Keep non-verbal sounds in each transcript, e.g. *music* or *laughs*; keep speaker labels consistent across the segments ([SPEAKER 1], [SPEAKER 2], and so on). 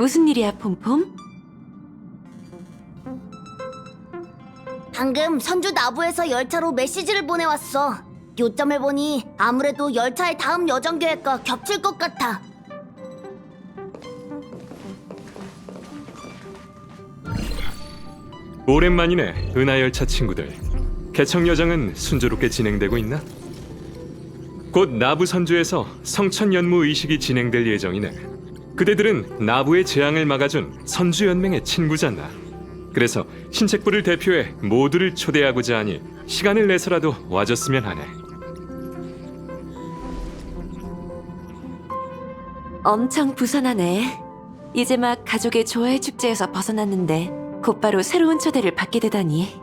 [SPEAKER 1] 무슨 일이야, 폼폼?
[SPEAKER 2] 방금 선주 나부에서 열차로 메시지를 보내왔어. 요점을 보니 아무래도 열차의 다음 여정 계획과 겹칠 것 같아.
[SPEAKER 3] 오랜만이네, 은하열차 친구들. 개척 여정은 순조롭게 진행되고 있나? 곧 나부 선주에서 성천 연무 의식이 진행될 예정이네. 그대들은 나부의 재앙을 막아준 선주 연맹의 친구잖아. 그래서 신책부를 대표해 모두를 초대하고자 하니 시간을 내서라도 와줬으면 하네.
[SPEAKER 1] 엄청 부산하네. 이제 막 가족의 조화의 축제에서 벗어났는데 곧바로 새로운 초대를 받게 되다니.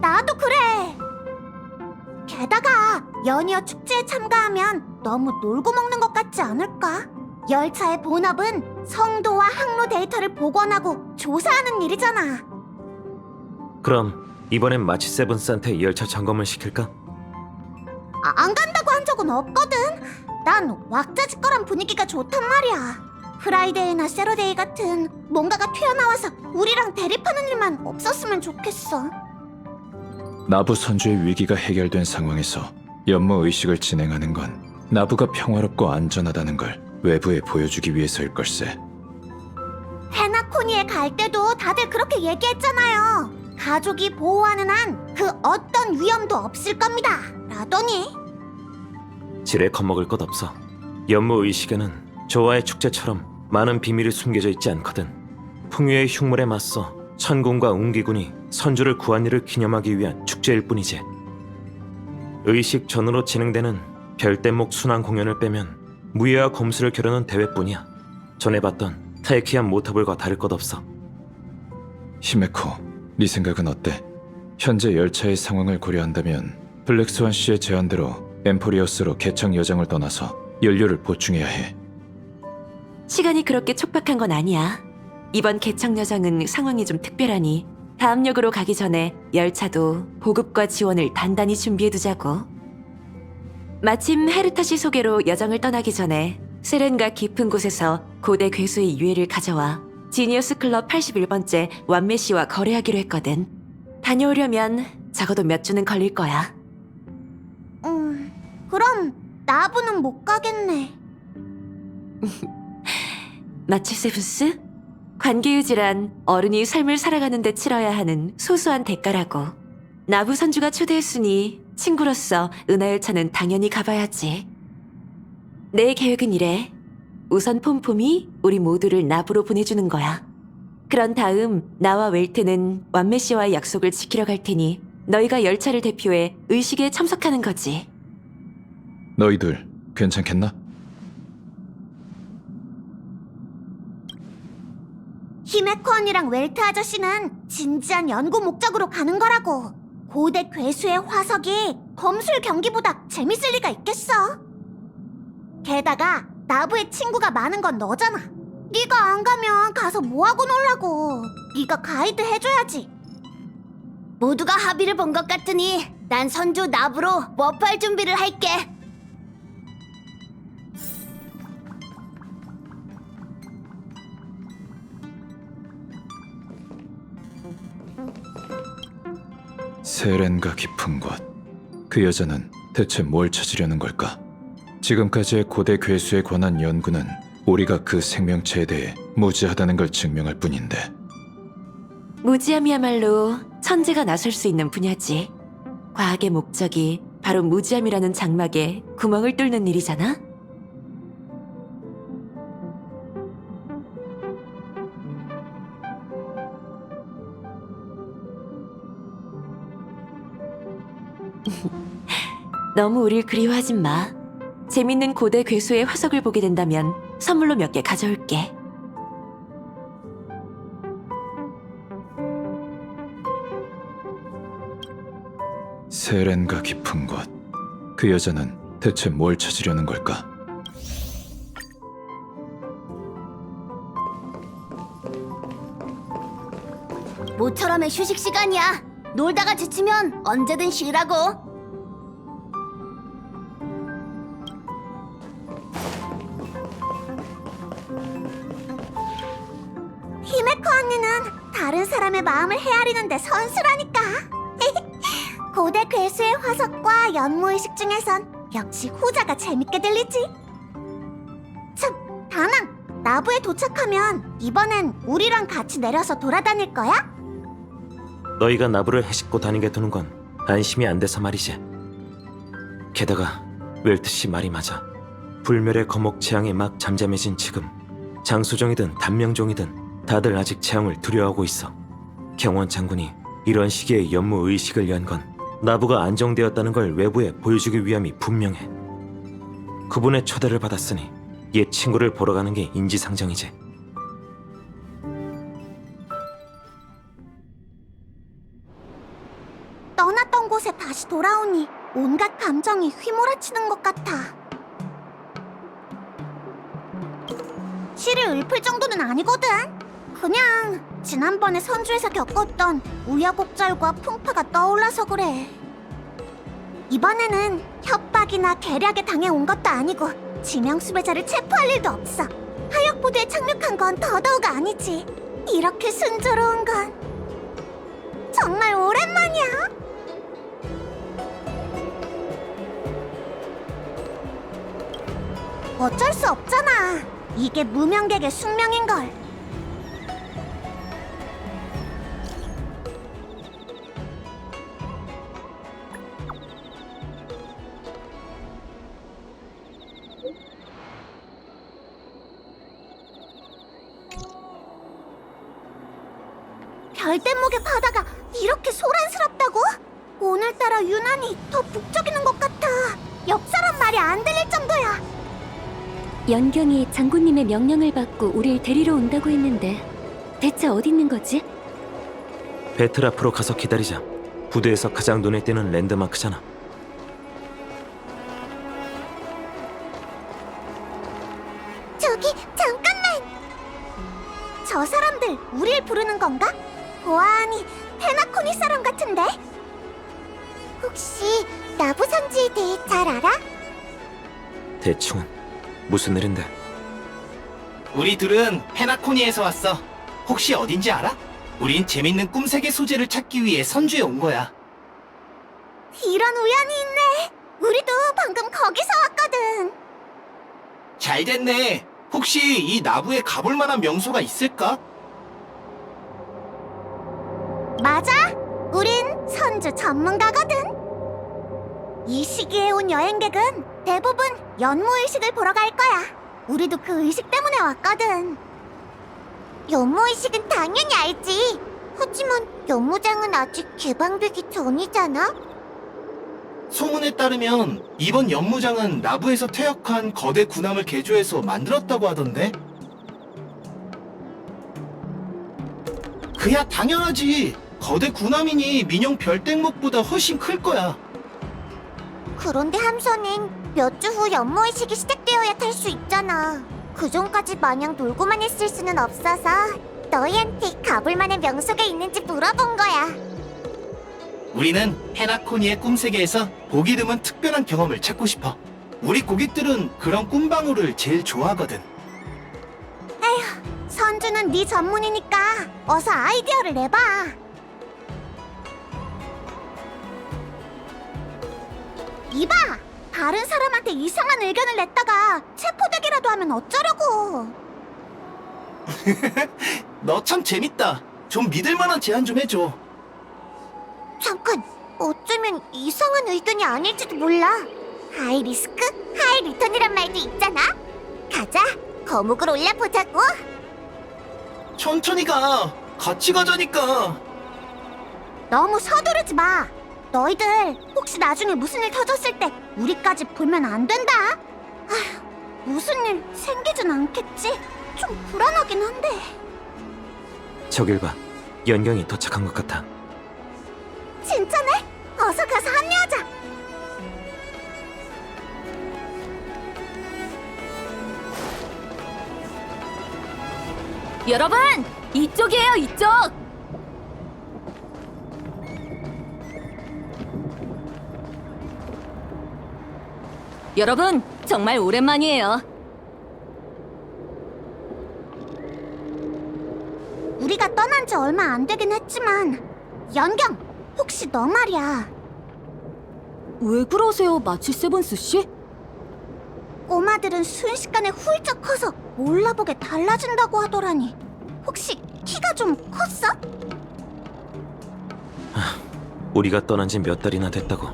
[SPEAKER 4] 나도 그래. 게다가 연이어 축제에 참가하면 너무 놀고 먹는 것 같지 않을까? 열차의 본업은 성도와 항로 데이터를 복원하고 조사하는 일이잖아.
[SPEAKER 5] 그럼 이번엔 마치 세븐스한테 열차 점검을 시킬까?
[SPEAKER 4] 아, 안 간다고 한 적은 없거든. 난 왁자지껄한 분위기가 좋단 말이야. 프라이데이나 세러데이 같은 뭔가가 튀어나와서 우리랑 대립하는 일만 없었으면 좋겠어.
[SPEAKER 6] 나부 선주의 위기가 해결된 상황에서 연모 의식을 진행하는 건 나부가 평화롭고 안전하다는 걸 외부에 보여주기 위해서일 걸세.
[SPEAKER 4] 헤나코니에 갈 때도 다들 그렇게 얘기했잖아요. 가족이 보호하는 한 그 어떤 위험도 없을 겁니다. 라더니
[SPEAKER 5] 지레 겁먹을 것 없어. 연무 의식에는 조화의 축제처럼 많은 비밀이 숨겨져 있지 않거든. 풍요의 흉물에 맞서 천군과 웅기군이 선주를 구한 일을 기념하기 위한 축제일 뿐이지. 의식 전으로 진행되는 별대목 순환 공연을 빼면 무예와 검수를 겨루는 대회뿐이야. 전에 봤던 타이키안 모터블과 다를 것 없어.
[SPEAKER 6] 히메코, 네 생각은 어때? 현재 열차의 상황을 고려한다면 블랙스완 씨의 제안대로 엠포리어스로 개척 여정을 떠나서 연료를 보충해야 해.
[SPEAKER 1] 시간이 그렇게 촉박한 건 아니야. 이번 개척 여정은 상황이 좀 특별하니 다음 역으로 가기 전에 열차도 보급과 지원을 단단히 준비해두자고. 마침 헤르타 씨 소개로 여정을 떠나기 전에 세렌과 깊은 곳에서 고대 괴수의 유해를 가져와 지니어스 클럽 81번째 완메 씨와 거래하기로 했거든. 다녀오려면 적어도 몇 주는 걸릴 거야.
[SPEAKER 4] 음, 그럼 나부는 못 가겠네. *laughs*
[SPEAKER 1] 마치 세브스? 관계 유지란 어른이 삶을 살아가는 데 치러야 하는 소소한 대가라고. 나부 선주가 초대했으니 친구로서 은하열 차는 당연히 가봐야지. 내 계획은 이래. 우선 폼폼이 우리 모두를 나부로 보내주는 거야. 그런 다음 나와 웰트는 완메 씨와의 약속을 지키러 갈 테니 너희가 열차를 대표해 의식에 참석하는 거지.
[SPEAKER 6] 너희들 괜찮겠나?
[SPEAKER 4] 히메코언이랑 웰트 아저씨는 진지한 연구 목적으로 가는 거라고. 고대 괴수의 화석이 검술 경기보다 재밌을 리가 있겠어. 게다가 나부의 친구가 많은 건 너잖아. 네가 안 가면 가서 뭐하고 놀라고. 네가 가이드 해줘야지.
[SPEAKER 2] 모두가 합의를 본 것 같으니 난 선주 나부로 머프할 준비를 할게.
[SPEAKER 6] 세렌과 깊은 곳. 그 여자는 대체 뭘 찾으려는 걸까? 지금까지의 고대 괴수에 관한 연구는 우리가 그 생명체에 대해 무지하다는 걸 증명할 뿐인데
[SPEAKER 1] 무지함이야말로 천재가 나설 수 있는 분야지. 과학의 목적이 바로 무지함이라는 장막에 구멍을 뚫는 일이잖아. *laughs* 너무 우릴 그리워하진 마. 재밌는 고대 괴수의 화석을 보게 된다면 선물로 몇 개 가져올게.
[SPEAKER 6] 세렌과 깊은 곳. 그 여자는 대체 뭘 찾으려는 걸까?
[SPEAKER 2] 모처럼의 휴식 시간이야. 놀다가 지치면 언제든 쉬라고.
[SPEAKER 4] 히메코 언니는 다른 사람의 마음을 헤아리는데 선수라니까. *laughs* 고대 괴수의 화석과 연무의식 중에선 역시 후자가 재밌게 들리지. 참, 다낭, 나부에 도착하면 이번엔 우리랑 같이 내려서 돌아다닐 거야?
[SPEAKER 5] 너희가 나부를 해집고 다니게 두는 건 안심이 안 돼서 말이지. 게다가 웰트 씨 말이 맞아. 불멸의 거목 재앙이 막 잠잠해진 지금 장수종이든 단명종이든 다들 아직 재앙을 두려워하고 있어. 경원 장군이 이런 시기에 연무 의식을 연 건 나부가 안정되었다는 걸 외부에 보여주기 위함이 분명해. 그분의 초대를 받았으니 옛 친구를 보러 가는 게 인지상정이지.
[SPEAKER 4] 다시 돌아오니 온갖 감정이 휘몰아치는 것 같아. 실을 읊을 정도는 아니거든. 그냥 지난번에 선주에서 겪었던 우여곡절과 풍파가 떠올라서 그래. 이번에는 협박이나 계략에 당해 온 것도 아니고 지명 수배자를 체포할 일도 없어. 하역보드에 착륙한 건 더더욱 아니지. 이렇게 순조로운 건 어쩔 수 없잖아. 이게 무명객의 숙명인걸.
[SPEAKER 7] 연경이 장군님의 명령을 받고 우릴 데리러 온다고 했는데 대체 어디 있는 거지?
[SPEAKER 5] 배틀 앞으로 가서 기다리자. 부대에서 가장 눈에 띄는 랜드마크잖아. 무슨 일인데?
[SPEAKER 8] 우리 둘은 페나코니에서 왔어. 혹시 어딘지 알아? 우린 재밌는 꿈세계 소재를 찾기 위해 선주에 온 거야.
[SPEAKER 4] 이런 우연이 있네. 우리도 방금 거기서 왔거든.
[SPEAKER 8] 잘 됐네. 혹시 이 나부에 가볼 만한 명소가 있을까?
[SPEAKER 4] 맞아. 우린 선주 전문가거든. 이 시기에 온 여행객은 대부분 연무 의식을 보러 갈 거야. 우리도 그 의식 때문에 왔거든. 연무 의식은 당연히 알지. 하지만 연무장은 아직 개방되기 전이잖아.
[SPEAKER 8] 소문에 따르면 이번 연무장은 나부에서 퇴역한 거대 군함을 개조해서 만들었다고 하던데. 그야 당연하지. 거대 군함이니 민용 별땡목보다 훨씬 클 거야.
[SPEAKER 4] 그런데 함선은 몇 주 후 연무 의식이 시작되어야 탈 수 있잖아. 그 전까지 마냥 놀고만 있을 수는 없어서 너희한테 가볼 만한 명소가 있는지 물어본 거야.
[SPEAKER 8] 우리는 페나코니의 꿈세계에서 보기 드문 특별한 경험을 찾고 싶어. 우리 고객들은 그런 꿈방울을 제일 좋아하거든.
[SPEAKER 4] 선주는 네 전문이니까 어서 아이디어를 내봐. 이봐! 다른 사람한테 이상한 의견을 냈다가 체포되기라도 하면 어쩌려고. *laughs*
[SPEAKER 8] 너 참 재밌다. 좀 믿을 만한 제안 좀 해줘.
[SPEAKER 4] 잠깐, 어쩌면 이상한 의견이 아닐지도 몰라. 하이 리스크, 하이 리턴이란 말도 있잖아. 가자, 거목을 올려보자고.
[SPEAKER 8] 천천히 가. 같이 가자니까.
[SPEAKER 4] 너무 서두르지 마. 너희들 혹시 나중에 무슨 일 터졌을 때 우리까지 보면 안 된다. 아휴, 무슨 일 생기진 않겠지? 좀 불안하긴 한데.
[SPEAKER 5] 저길 봐. 연경이 도착한 것 같아.
[SPEAKER 4] 진짜네? 어서 가서 합류하자.
[SPEAKER 7] 여러분 이쪽이에요 이쪽 여러분 정말 오랜만이에요
[SPEAKER 4] 우리가 떠난 지 얼마 안 되긴 했지만 연경, 혹시 너 말이야.
[SPEAKER 7] 왜 그러세요, 마치 세븐스 씨?
[SPEAKER 4] 꼬마들은 순식간에 훌쩍 커서 몰라보게 달라진다고 하더라니. 혹시 키가 좀 컸어?
[SPEAKER 5] 우리가 떠난 지 몇 달이나 됐다고.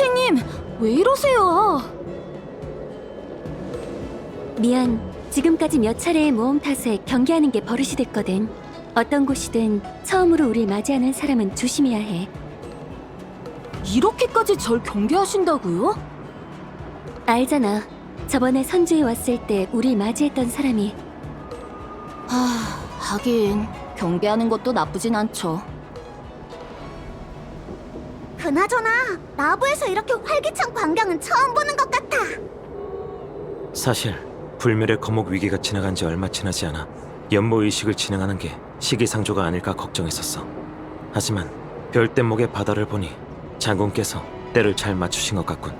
[SPEAKER 7] 선생님, 왜 이러세요? 미안. 지금까지 몇 차례의 모험 탓에 경계하는 게 버릇이 됐거든. 어떤 곳이든 처음으로 우릴 맞이하는 사람은 조심해야 해. 이렇게까지 절 경계하신다고요? 알잖아. 저번에 선주에 왔을 때 우릴 맞이했던 사람이
[SPEAKER 9] 아, 하긴 경계하는 것도 나쁘진 않죠.
[SPEAKER 4] 그나저나 나부에서 이렇게 활기찬 광경은 처음 보는 것 같아.
[SPEAKER 5] 사실 불멸의 거목 위기가 지나간 지 얼마 지나지 않아 연모 의식을 진행하는 게 시기상조가 아닐까 걱정했었어. 하지만 별대목의 바다를 보니 장군께서 때를 잘 맞추신 것 같군.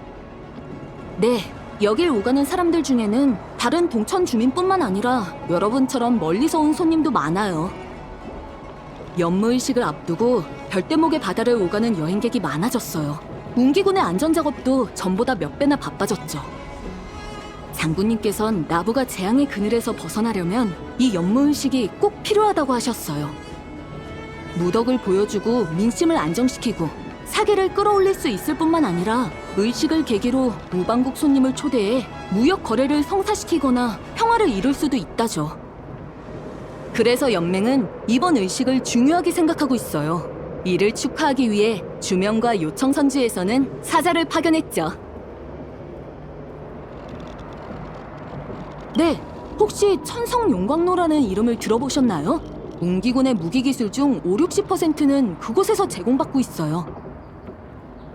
[SPEAKER 9] 네, 여길 오가는 사람들 중에는 다른 동천 주민뿐만 아니라 여러분처럼 멀리서 온 손님도 많아요. 연무의식을 앞두고 별대목의 바다를 오가는 여행객이 많아졌어요. 웅기군의 안전 작업도 전보다 몇 배나 바빠졌죠. 장군님께선 나부가 재앙의 그늘에서 벗어나려면 이 연무의식이 꼭 필요하다고 하셨어요. 무덕을 보여주고 민심을 안정시키고 사계를 끌어올릴 수 있을 뿐만 아니라 의식을 계기로 무방국 손님을 초대해 무역 거래를 성사시키거나 평화를 이룰 수도 있다죠. 그래서 연맹은 이번 의식을 중요하게 생각하고 있어요. 이를 축하하기 위해 주명과 요청 선주에서는 사자를 파견했죠. 네, 혹시 천성 용광로라는 이름을 들어보셨나요? 웅기군의 무기 기술 중 5, 60%는 그곳에서 제공받고 있어요.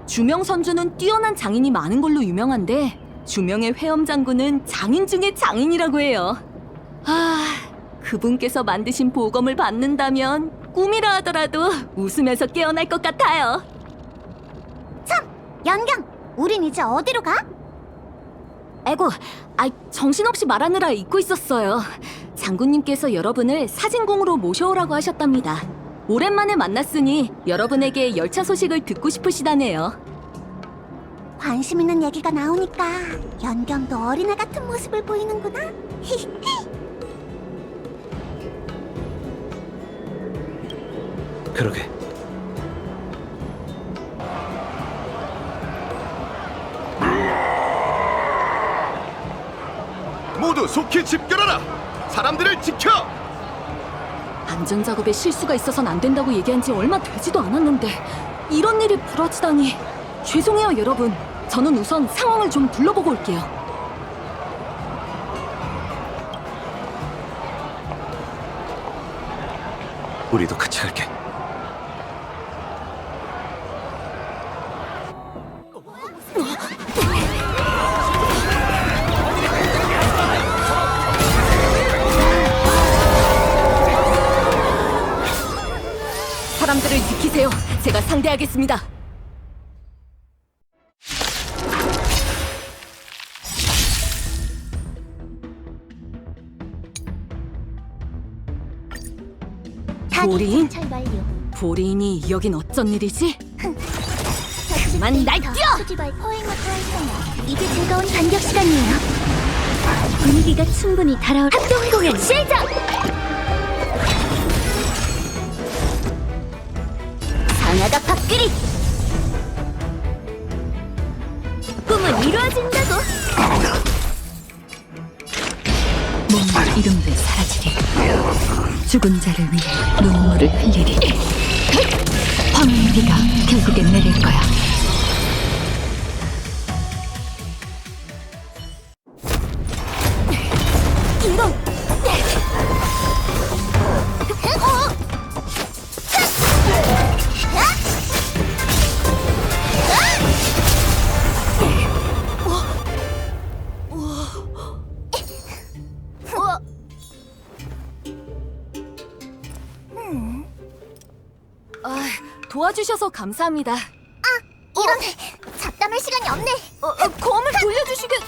[SPEAKER 9] 주명 선주는 뛰어난 장인이 많은 걸로 유명한데 주명의 회엄 장군은 장인 중의 장인이라고 해요. 아, 그분께서 만드신 보검을 받는다면 꿈이라 하더라도 웃으면서 깨어날 것 같아요.
[SPEAKER 4] 연경, 우린 이제 어디로 가?
[SPEAKER 9] 아이고, 아, 정신없이 말하느라 잊고 있었어요. 장군님께서 여러분을 사진공으로 모셔오라고 하셨답니다. 오랜만에 만났으니 여러분에게 열차 소식을 듣고 싶으시다네요.
[SPEAKER 4] 관심 있는 얘기가 나오니까 연경도 어린애 같은 모습을 보이는구나. *laughs*
[SPEAKER 5] 그러게.
[SPEAKER 10] 모두 속히 집결하라! 사람들을 지켜!
[SPEAKER 9] 안전 작업에 실수가 있어선 안 된다고 얘기한 지 얼마 되지도 않았는데 이런 일이 벌어지다니 죄송해요 여러분. 저는 우선 상황을 좀 둘러보고 올게요.
[SPEAKER 5] 우리도 같
[SPEAKER 4] 잘 완료.
[SPEAKER 9] 보린이 여긴 어쩐 일이지? 하지만 날뛰어!
[SPEAKER 4] 수지발 포획 마크 활성화. 이제 즐거운 반격 시간이에요. 분위기가 충분히 달아올 합동 공연 시작!
[SPEAKER 9] 상하가 밥그리!
[SPEAKER 4] 꿈은 이루어진다고.
[SPEAKER 7] 몸과 이름도 사라지리. 죽은 자를 위해 눈물을 흘리리. 비가 결국엔 내릴 거야.
[SPEAKER 9] 아, 도와주셔서 감사합니다.
[SPEAKER 4] 이런 잡담을 많을 시간이 없네.
[SPEAKER 9] 어, 어, 검을 돌려주시겠...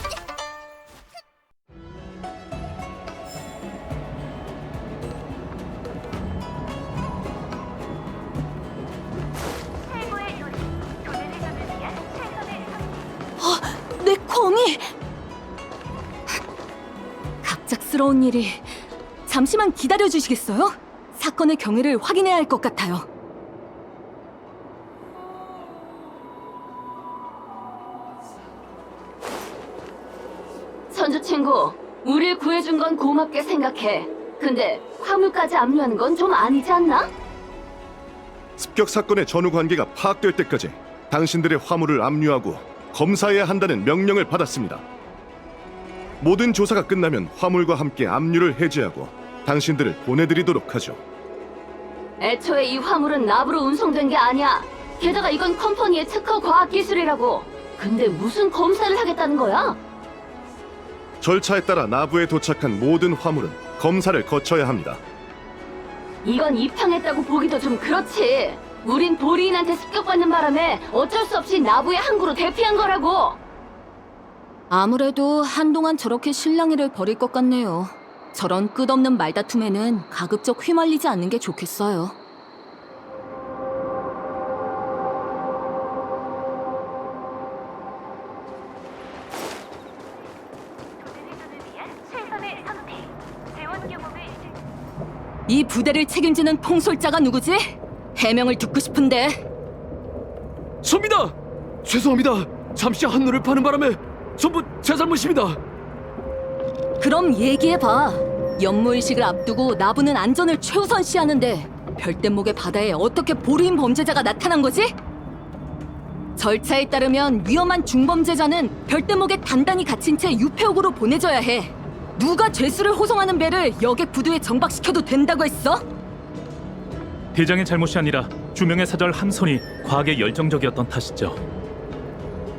[SPEAKER 9] 아, 내 검이! 갑작스러운 일이... 잠시만 기다려주시겠어요? 사건의 경위를 확인해야 할 것 같아요.
[SPEAKER 11] 해준 건 고맙게 생각해. 근데 화물까지 압류하는 건 좀 아니지 않나?
[SPEAKER 10] 습격 사건의 전후 관계가 파악될 때까지 당신들의 화물을 압류하고 검사해야 한다는 명령을 받았습니다. 모든 조사가 끝나면 화물과 함께 압류를 해제하고 당신들을 보내드리도록 하죠.
[SPEAKER 11] 애초에 이 화물은 납으로 운송된 게 아니야. 게다가 이건 컴퍼니의 특허 과학 기술이라고. 근데 무슨 검사를 하겠다는 거야?
[SPEAKER 10] 절차에 따라 나부에 도착한 모든 화물은 검사를 거쳐야 합니다.
[SPEAKER 11] 이건 입항했다고 보기도 좀 그렇지. 우린 보리인한테 습격받는 바람에 어쩔 수 없이 나부의 항구로 대피한 거라고.
[SPEAKER 9] 아무래도 한동안 저렇게 실랑이를 벌일 것 같네요. 저런 끝없는 말다툼에는 가급적 휘말리지 않는 게 좋겠어요. 이 부대를 책임지는 통솔자가 누구지? 해명을 듣고 싶은데.
[SPEAKER 12] 접니다. 죄송합니다. 잠시 한눈을 파는 바람에 전부 제 잘못입니다.
[SPEAKER 9] 그럼 얘기해봐. 연무의식을 앞두고 나부는 안전을 최우선시하는데 별대목의 바다에 어떻게 보리인 범죄자가 나타난 거지? 절차에 따르면 위험한 중범죄자는 별대목에 단단히 갇힌 채 유폐옥으로 보내져야 해. 누가 죄수를 호송하는 배를 여객 부두에 정박시켜도 된다고 했어?
[SPEAKER 13] 대장의 잘못이 아니라 주명의 사절 함선이 과하게 열정적이었던 탓이죠.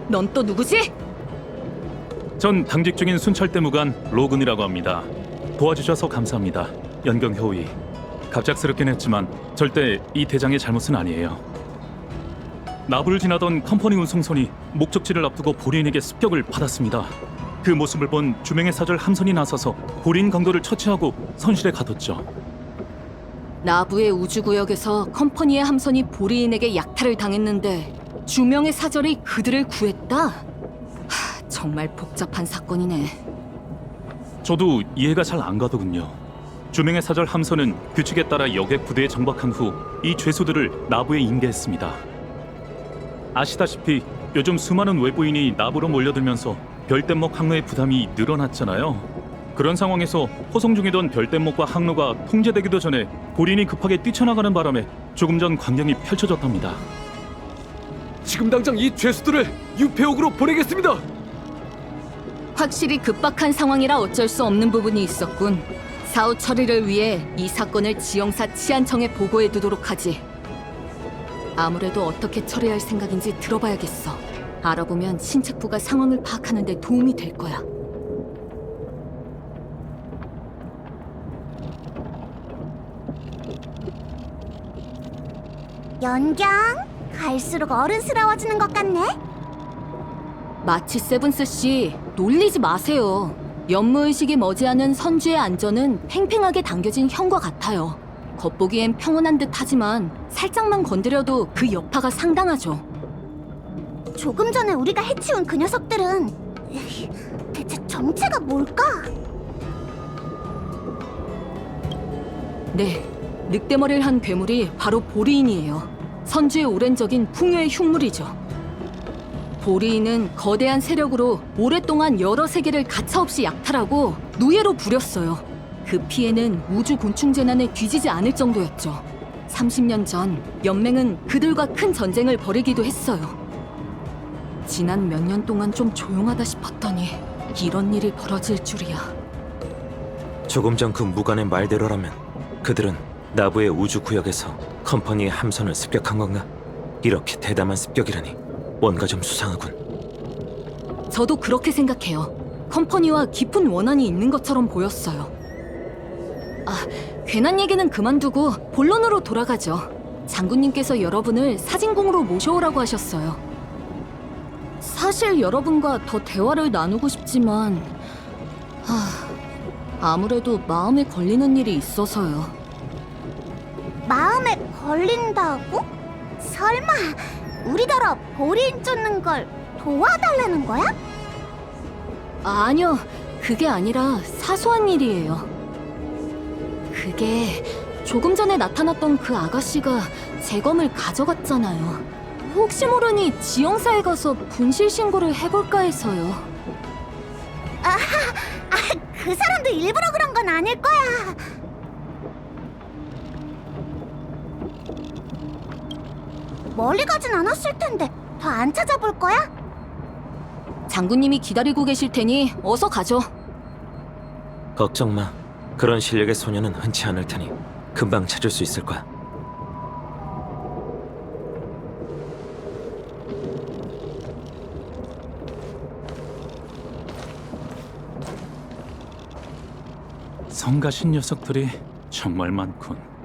[SPEAKER 9] 넌 또 누구지?
[SPEAKER 13] 전 당직 중인 순찰대무관 로근이라고 합니다. 도와주셔서 감사합니다. 연경 효의. 갑작스럽긴 했지만 절대 이 대장의 잘못은 아니에요. 나부를 지나던 컴퍼니 운송선이 목적지를 앞두고 보리인에게 습격을 받았습니다. 그 모습을 본 주명의 사절 함선이 나서서 보리인 강도를 처치하고 선실에 가뒀죠.
[SPEAKER 9] 나부의 우주구역에서 컴퍼니의 함선이 보리인에게 약탈을 당했는데 주명의 사절이 그들을 구했다? 하, 정말 복잡한 사건이네.
[SPEAKER 13] 저도 이해가 잘 안 가더군요. 주명의 사절 함선은 규칙에 따라 여객 부대에 정박한 후 이 죄수들을 나부에 인계했습니다. 아시다시피 요즘 수많은 외부인이 나부로 몰려들면서 별대목 항로의 부담이 늘어났잖아요. 그런 상황에서 호송 중이던 별대목과 항로가 통제되기도 전에 보린이 급하게 뛰쳐나가는 바람에 조금 전 광경이 펼쳐졌답니다.
[SPEAKER 12] 지금 당장 이 죄수들을 유폐옥으로 보내겠습니다.
[SPEAKER 9] 확실히 급박한 상황이라 어쩔 수 없는 부분이 있었군. 사후 처리를 위해 이 사건을 지영사 치안청에 보고해 두도록 하지. 아무래도 어떻게 처리할 생각인지 들어봐야겠어. 알아보면 신책부가 상황을 파악하는 데 도움이 될 거야.
[SPEAKER 4] 연경 갈수록 어른스러워지는 것 같네.
[SPEAKER 9] 마치 세븐스 씨, 놀리지 마세요. 연무의식이 머지않은 선주의 안전은 팽팽하게 당겨진 형과 같아요. 겉보기엔 평온한 듯 하지만 살짝만 건드려도 그 여파가 상당하죠.
[SPEAKER 4] 조금 전에 우리가 해치운 그 녀석들은 대체 정체가 뭘까?
[SPEAKER 9] 네, 늑대머리를 한 괴물이 바로 보리인이에요. 선주의 오랜 적인 풍요의 흉물이죠. 보리인은 거대한 세력으로 오랫동안 여러 세계를 가차없이 약탈하고 노예로 부렸어요. 그 피해는 우주 곤충 재난에 뒤지지 않을 정도였죠. 30년 전 연맹은 그들과 큰 전쟁을 벌이기도 했어요. 지난 몇 년 동안 좀 조용하다 싶었더니 이런 일이 벌어질 줄이야.
[SPEAKER 5] 조금 전 그 무관의 말대로라면 그들은 나부의 우주 구역에서 컴퍼니의 함선을 습격한 건가? 이렇게 대담한 습격이라니 뭔가 좀 수상하군.
[SPEAKER 9] 저도 그렇게 생각해요. 컴퍼니와 깊은 원한이 있는 것처럼 보였어요. 아, 괜한 얘기는 그만두고 본론으로 돌아가죠. 장군님께서 여러분을 사진공으로 모셔오라고 하셨어요. 사실 여러분과 더 대화를 나누고 싶지만 하, 아무래도 마음에 걸리는 일이 있어서요.
[SPEAKER 4] 마음에 걸린다고? 설마 우리더러 보리인 쫓는 걸 도와달라는 거야?
[SPEAKER 9] 아니요, 그게 아니라 사소한 일이에요. 그게 조금 전에 나타났던 그 아가씨가 제 검을 가져갔잖아요. 혹시 모르니 지영사에 가서 분실 신고를 해볼까 해서요.
[SPEAKER 4] 아하, 아, 그 사람도 일부러 그런 건 아닐 거야. 멀리 가진 않았을 텐데 더 안 찾아볼 거야?
[SPEAKER 9] 장군님이 기다리고 계실 테니 어서 가죠.
[SPEAKER 5] 걱정 마. 그런 실력의 소녀는 흔치 않을 테니 금방 찾을 수 있을 거야.
[SPEAKER 13] 성가신 녀석들이 정말 많군.